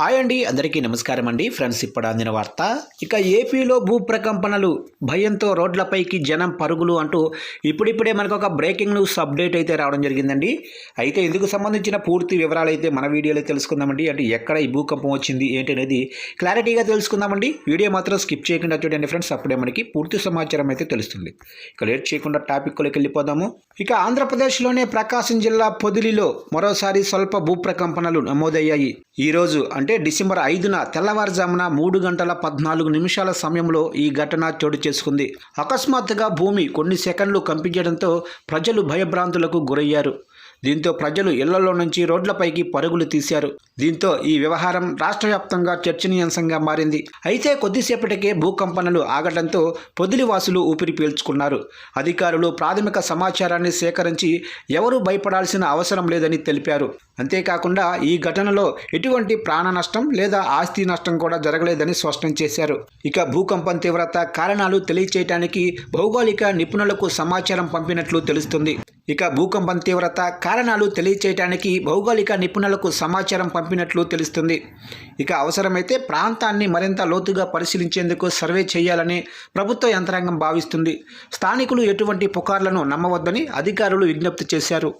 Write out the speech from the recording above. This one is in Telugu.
హాయ్ అండి అందరికీ నమస్కారం అండి. ఫ్రెండ్స్ ఇప్పుడు అందిన వార్త. ఇక ఏపీలో భూ ప్రకంపనలు భయంతో రోడ్లపైకి జనం పరుగులు అంటూ ఇప్పుడిప్పుడే మనకు ఒక బ్రేకింగ్ న్యూస్ అప్డేట్ అయితే రావడం జరిగిందండి. అయితే ఇందుకు సంబంధించిన పూర్తి వివరాలు అయితే మన వీడియోలో తెలుసుకుందామండి. అంటే ఎక్కడ ఈ భూకంపం వచ్చింది ఏంటి అనేది క్లారిటీగా తెలుసుకుందామండి. వీడియో మాత్రం స్కిప్ చేయకుండా చూడండి ఫ్రెండ్స్. అప్పుడే మనకి పూర్తి సమాచారం అయితే తెలుస్తుంది. ఇక లేట్ చేయకుండా టాపిక్లోకి వెళ్ళిపోదాము. ఇక ఆంధ్రప్రదేశ్లోనే ప్రకాశం జిల్లా పొదిలిలో మరోసారి స్వల్ప భూ ప్రకంపనలు నమోదయ్యాయి. ఈరోజు అంటే డిసెంబర్ ఐదున తెల్లవారుజామున మూడు గంటల పద్నాలుగు నిమిషాల సమయంలో ఈ ఘటన చోటు చేసుకుంది. అకస్మాత్తుగా భూమి కొన్ని సెకండ్లు కంపించడంతో ప్రజలు భయభ్రాంతులకు గురయ్యారు. దీంతో ప్రజలు ఇళ్ళలో నుంచి రోడ్లపైకి పరుగులు తీశారు. దీంతో ఈ వ్యవహారం రాష్ట్ర వ్యాప్తంగా చర్చనీయాంశంగా మారింది. అయితే కొద్దిసేపటికే భూకంపనలు ఆగడంతో పొదిలివాసులు ఊపిరి పీల్చుకున్నారు. అధికారులు ప్రాథమిక సమాచారాన్ని సేకరించి ఎవరూ భయపడాల్సిన అవసరం లేదని తెలిపారు. అంతేకాకుండా ఈ ఘటనలో ఎటువంటి ప్రాణ నష్టం లేదా ఆస్తి నష్టం కూడా జరగలేదని స్పష్టం చేశారు. ఇక భూకంపం తీవ్రత కారణాలు తెలియచేయడానికి భౌగోళిక నిపుణులకు సమాచారం పంపినట్లు తెలుస్తుంది. ఇక భూకంపం తీవ్రత కారణాలు తెలియచేయడానికి భౌగోళిక నిపుణులకు సమాచారం పంపినట్లు తెలుస్తుంది. ఇక అవసరమైతే ప్రాంతాన్ని మరింత లోతుగా పరిశీలించేందుకు సర్వే చేయాలని ప్రభుత్వ యంత్రాంగం భావిస్తుంది. స్థానికులు ఎటువంటి పుకార్లను నమ్మవద్దని అధికారులు విజ్ఞప్తి చేశారు.